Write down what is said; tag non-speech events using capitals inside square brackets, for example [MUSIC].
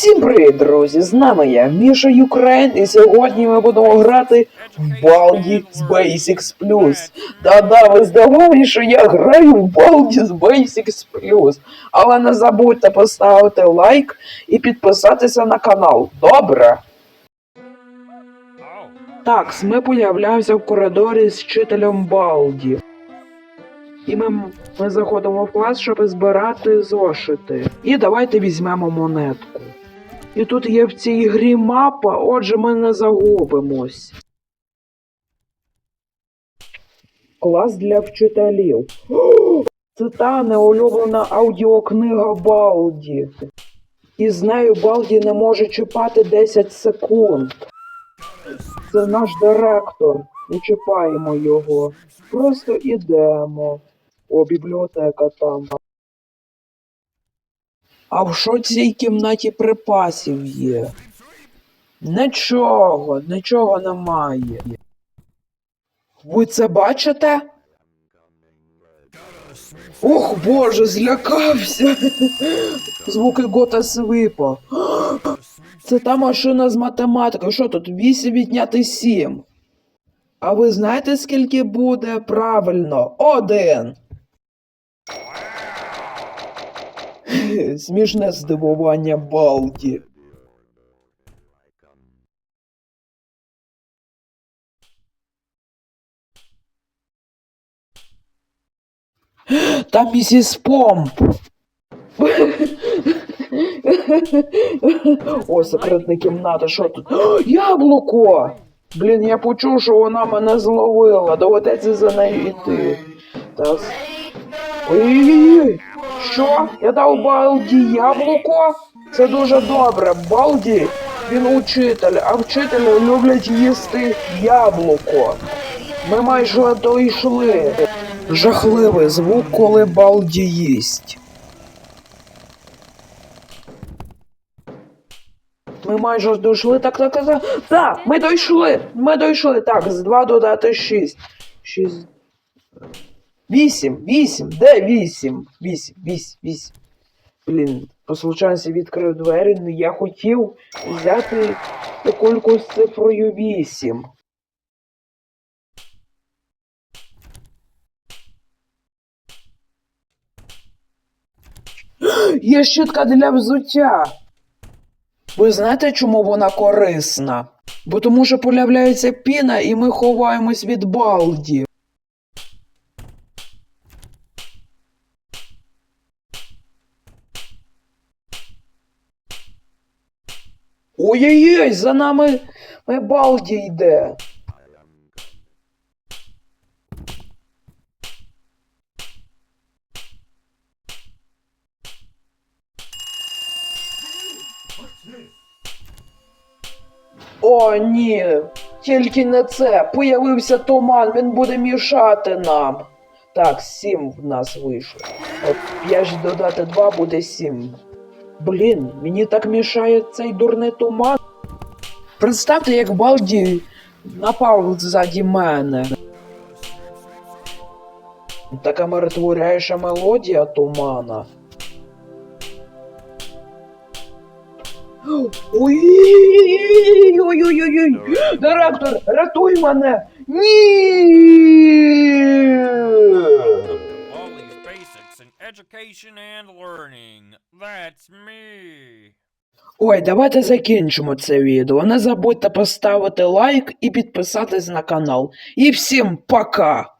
Всім привіт, друзі! З нами я, Міша Юкрейн, і сьогодні ми будемо грати в Балді з Basics Plus. Да-да, ви здивовані, що я граю в Балді з Basics Plus. Але не забудьте поставити лайк і підписатися на канал. Добре? Так, ми появляємося в коридорі з вчителем Балді. І ми, ми заходимо в клас, щоб збирати зошити. І давайте візьмемо монетку. І тут є в цій грі мапа, отже, ми не загубимось. Клас для вчителів. [GASPS] Та неулюблена аудіокнига Балді. І з нею Балді не може чіпати 10 секунд. Це наш директор. Не чіпаємо його. Просто ідемо. О, бібліотека там. А в що цій кімнаті припасів є? Нічого, нічого немає. Ви це бачите? Ох боже, злякався. Звуки Гота Свипа. Це та машина з математики. Що тут? 8 відняти 7. А ви знаєте, скільки буде? Правильно, один. Смішне здивування Балді. Там місіс Помп. О, секретна кімната, що тут? О, яблуко! Блін, я почув, що вона мене зловила. Доведеться за нею йти. Ой-ой-ой! Що? Я дав Балді яблуко? Це дуже добре. Балді, він учитель, а вчителі люблять їсти яблуко. Ми майже дійшли. Жахливий звук, коли Балді їсть. Ми майже дійшли, так, так, так, так. Так, ми дійшли, ми дійшли. Так, з 2 додати 6. 6. 8, 8, де 8? 8, 8, 8. Блін, по случайності відкрив двері, але я хотів взяти кульку з цифрою 8. [GASPS] Є щітка для взуття. Ви знаєте, чому вона корисна? Бо тому що появляється піна, і ми ховаємось від балді. Ой-ой-ой, за нами балді йде. О, ні, тільки не це. Появився туман, він буде мішати нам. Так, сім в нас вийшло. От 5 додати 2 буде 7. Блін, мені так мішає цей дурний туман. Представте, як Балді напав ззаді мене. Така миротворяюча мелодія тумана. Ой-ой-ой-ой-ой! Директор, рятуй мене! Ні! Education and learning. That's me. Ой, давайте закінчимо це відео. Не забудьте поставити лайк і підписатись на канал. І всім пока!